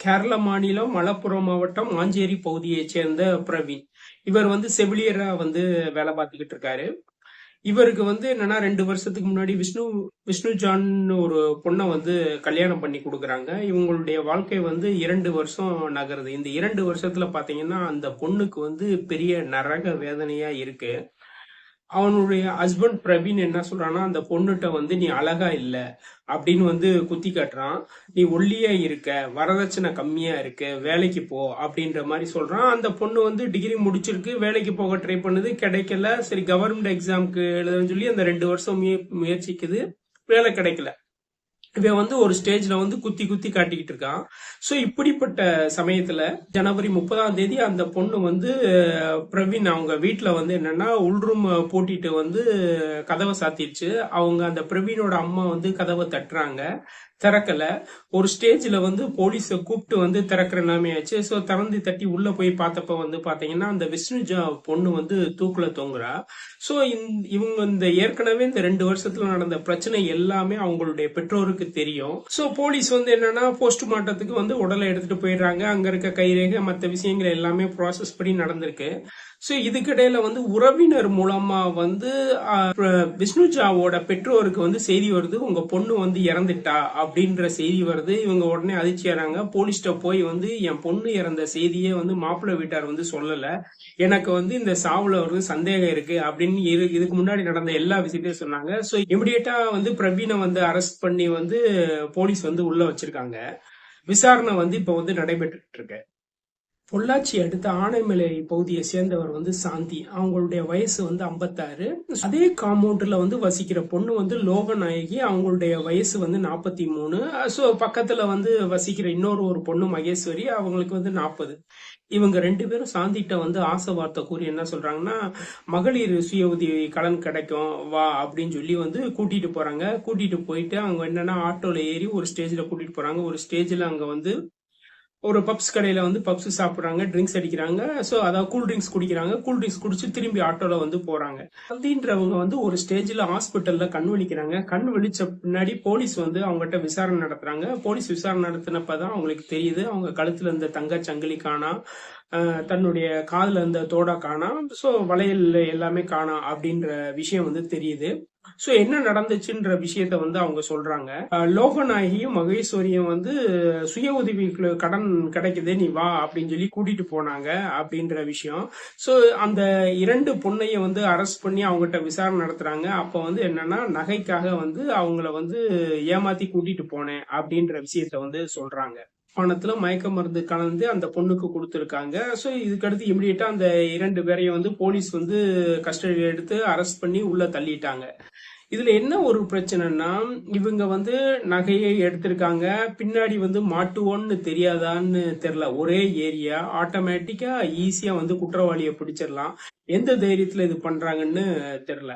கேரள மாநிலம் மலப்புரம் மாவட்டம் மாஞ்சேரி பகுதியைச் சேர்ந்த பிரவீன். இவர் வந்து செவிலியரா வந்து வேலை பார்த்துக்கிட்டு இருக்காரு. இவருக்கு வந்து என்னன்னா ரெண்டு வருஷத்துக்கு முன்னாடி விஷ்ணு விஷ்ணு ஜான் ஒரு பொண்ணை வந்து கல்யாணம் பண்ணி கொடுக்குறாங்க. இவங்களுடைய வாழ்க்கை வந்து இரண்டு வருஷம் நகருது. இந்த இரண்டு வருஷத்துல பாத்தீங்கன்னா அந்த பொண்ணுக்கு வந்து பெரிய நரக வேதனையா இருக்கு. அவனுடைய ஹஸ்பண்ட் பிரவீன் என்ன சொல்றான்னா அந்த பொண்ணுகிட்ட வந்து நீ அழகா இல்ல அப்படின்னு வந்து குத்தி காட்டுறான். நீ ஒல்லியா இருக்க வரதட்சணை கம்மியா இருக்கு வேலைக்கு போ அப்படின்ற மாதிரி சொல்றான். அந்த பொண்ணு வந்து டிகிரி முடிச்சிருக்கு வேலைக்கு போக ட்ரை பண்ணுது. கிடைக்கல. சரி கவர்மெண்ட் எக்ஸாமுக்கு எழுதுன்னு சொல்லி அந்த ரெண்டு வருஷம் முயற்சிக்குது. வேலை கிடைக்கல. இவன் வந்து ஒரு ஸ்டேஜ்ல வந்து குத்தி குத்தி காட்டிக்கிட்டு இருக்கான். ஸோ இப்படிப்பட்ட சமயத்துல ஜனவரி முப்பதாம் தேதி அந்த பொண்ணு வந்து பிரவீன் அவங்க வீட்டில் வந்து என்னன்னா உள்ரூம் போட்டிட்டு வந்து கதவை சாத்திடுச்சு. அவங்க அந்த பிரவீனோட அம்மா வந்து கதவை தட்டுறாங்க. திறக்கல. ஒரு ஸ்டேஜ்ல வந்து போலீஸ கூப்பிட்டு வந்து திறக்கிற நிலைமையாச்சு. ஸோ திறந்து தட்டி உள்ள போய் பார்த்தப்ப வந்து பாத்தீங்கன்னா அந்த விஷ்ணுஜா பொண்ணு வந்து தூக்குல தொங்குறா. ஸோ இவங்க இந்த ஏற்கனவே இந்த ரெண்டு வருஷத்துல நடந்த பிரச்சனை எல்லாமே அவங்களுடைய பெற்றோருக்கு தெரியும். ஸோ போலீஸ் வந்து என்னன்னா போஸ்ட்மார்ட்டத்துக்கு வந்து உடலை எடுத்துட்டு போயிடுறாங்க. அங்க இருக்க கைரேகை மற்ற விஷயங்கள் எல்லாமே ப்ராசஸ் படி நடந்திருக்கு. ஸோ இதுக்கிடையில வந்து உறவினர் மூலமா வந்து விஷ்ணுஜாவோட பெற்றோருக்கு வந்து செய்தி வருது. உங்க பொண்ணு வந்து இறந்துட்டா அப்படின்ற செய்தி வருது. இவங்க உடனே அதிர்ச்சியாறாங்க போலீஸ்கிட்ட போய் வந்து என் பொண்ணு இறந்த செய்தியே வந்து மாப்பிள்ளை வீட்டார் வந்து சொல்லல. எனக்கு வந்து இந்த சாவுல வந்து சந்தேகம் இருக்கு. அப்படின்னு இதுக்கு முன்னாடி நடந்த எல்லா விஷயத்தையும் சொன்னாங்க. ஸோ இமிடியேட்டா வந்து பிரவீனை வந்து அரெஸ்ட் பண்ணி வந்து போலீஸ் வந்து உள்ள வச்சிருக்காங்க. விசாரணை வந்து இப்ப வந்து நடைபெற்று இருக்கு. பொள்ளாச்சி அடுத்த ஆனைமலை பகுதியை சேர்ந்தவர் வந்து சாந்தி. அவங்களுடைய வயசு வந்து ஐம்பத்தாறு. அதே காம்பவுண்ட்ல வந்து வசிக்கிற பொண்ணு வந்து லோகநாயகி. அவங்களுடைய வயசு வந்து நாற்பத்தி மூணு. ஸோ பக்கத்துல வந்து வசிக்கிற இன்னொரு ஒரு பொண்ணு மகேஸ்வரி. அவங்களுக்கு வந்து நாற்பது இவங்க ரெண்டு பேரும் சாந்திட்ட வந்து ஆசை வார்த்தை கூறி என்ன சொல்றாங்கன்னா மகளிர் சுய உதவி கடன் கிடைக்கும் வா அப்படின்னு சொல்லி வந்து கூட்டிட்டு போறாங்க. கூட்டிட்டு போயிட்டு அவங்க என்னன்னா ஆட்டோல ஏறி ஒரு ஸ்டேஜ்ல கூட்டிட்டு போறாங்க. ஒரு ஸ்டேஜ்ல அங்க வந்து ஒரு பப்ஸ் கடையில வந்து பப்ஸ் சாப்பிட்றாங்க ட்ரிங்க்ஸ் அடிக்கிறாங்க. ஸோ அதாவது கூல் ட்ரிங்க்ஸ் குடிக்கிறாங்க. கூல் ட்ரிங்க்ஸ் குடிச்சு திரும்பி ஆட்டோல வந்து போறாங்க. அப்படின்றவங்க வந்து ஒரு ஸ்டேஜ்ல ஹாஸ்பிட்டல்ல கண் வலிக்கிறாங்க. கண் வலிச்ச பின்னாடி போலீஸ் வந்து அவங்ககிட்ட விசாரணை நடத்துறாங்க. போலீஸ் விசாரணை நடத்தினப்பதான் அவங்களுக்கு தெரியுது. அவங்க கழுத்துல இருந்த தங்க சங்கிலி காணா தன்னுடைய காதுல இருந்த தோடா காணாம் ஸோ வளையல் எல்லாமே காணா அப்படின்ற விஷயம் வந்து தெரியுது. சோ என்ன நடந்துச்சுன்ற விஷயத்த வந்து அவங்க சொல்றாங்க. லோகநாயகியும் மகேஸ்வரியும் வந்து சுய உதவி கடன் கிடைக்குது நீ வா அப்படின்னு சொல்லி கூட்டிட்டு போனாங்க அப்படின்ற விஷயம். சோ அந்த இரண்டு பொண்ணையும் வந்து அரெஸ்ட் பண்ணி அவங்ககிட்ட விசாரணை நடத்துறாங்க. அப்ப வந்து என்னன்னா நகைக்காக வந்து அவங்கள வந்து ஏமாத்தி கூட்டிட்டு போனேன் அப்படின்ற விஷயத்த வந்து சொல்றாங்க. பணத்துல மயக்க மருந்து கலந்து அந்த பொண்ணுக்கு கொடுத்துருக்காங்க. ஸோ இதுக்கடுத்து இமிடியட்டா அந்த இரண்டு பேரையும் வந்து போலீஸ் வந்து கஸ்டடியில் எடுத்து அரெஸ்ட் பண்ணி உள்ள தள்ளிட்டாங்க. இதுல என்ன ஒரு பிரச்சனைனா இவங்க வந்து நகையை எடுத்திருக்காங்க. பின்னாடி வந்து மாட்டுவோன்னு தெரியாதான்னு தெரியல. ஒரே ஏரியா. ஆட்டோமேட்டிக்கா ஈஸியா வந்து குற்றவாளியை பிடிச்சிடலாம். எந்த தைரியத்துல இது பண்றாங்கன்னு தெரியல.